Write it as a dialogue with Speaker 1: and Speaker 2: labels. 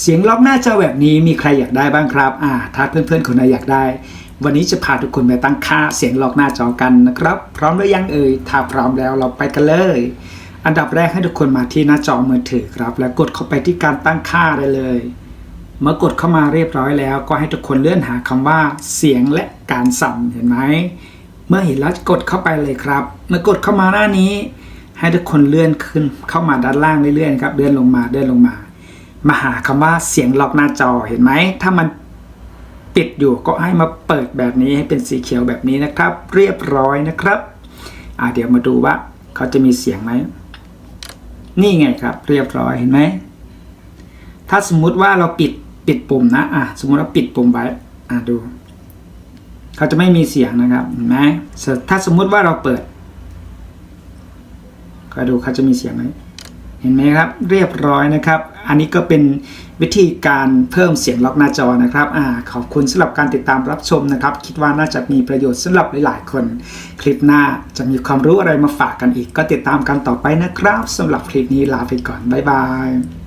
Speaker 1: เสียงล็อกหน้าจอแบบนี้มีใครอยากได้บ้างครับ อ่า ถ้าเพื่อนๆคนไหนอยากได้ วันนี้จะพาทุกคนไปตั้งค่าเสียงล็อกหน้าจอกันนะครับ พร้อมหรือยังเอ่ย ถ้าพร้อมแล้วเราไปกันเลย อันดับแรกให้ทุกคนมาที่หน้าจอมือถือครับ แล้วกดเข้าไปที่การตั้งค่าได้เลย เมื่อกดเข้ามาเรียบร้อยแล้ว ก็ให้ทุกคนเลื่อนหาคำว่าเสียงและการสั่นเห็นไหม เมื่อเห็นแล้วกดเข้าไปเลยครับ เมื่อกดเข้ามาหน้านี้ ให้ทุกคนเลื่อนขึ้นเข้ามาด้านล่างเรื่อยๆครับ เลื่อนลงมา เลื่อนลงมา มาหาคำว่าเสียงล็อกหน้าจอเห็นไหม ถ้ามันปิดอยู่ก็ให้มาเปิดแบบนี้ให้เป็นสีเขียวแบบนี้นะครับ เรียบร้อยนะครับอ่าเดี๋ยวมาดูว่าเขาจะมีเสียงไหม นี่ไงครับ เรียบร้อยเห็นไหม ถ้าสมมุติว่าเราปิดปิดปุ่มนะอะสมมุติเราปิดปุ่มไว้อะดู เขาจะไม่มีเสียงนะครับเห็นไหมถ้าสมมุติว่าเราเปิดก็ดูเขาจะมีเสียงไหม ห็นไหมครับเรียบร้อยนะครับ อันนี้ก็เป็นวิธีการเพิ่มเสียงล็อกหน้าจอนะครับอ่าขอบคุณสำหรับการติดตามรับชมนะครับ คิดว่าน่าจะมีประโยชน์สำหรับหลาย ๆ คน คลิปหน้าจะมีความรู้อะไรมาฝากกันอีก ก็ติดตามกันต่อไปนะครับสำหรับคลิปนี้ลาไปก่อนบ๊ายบาย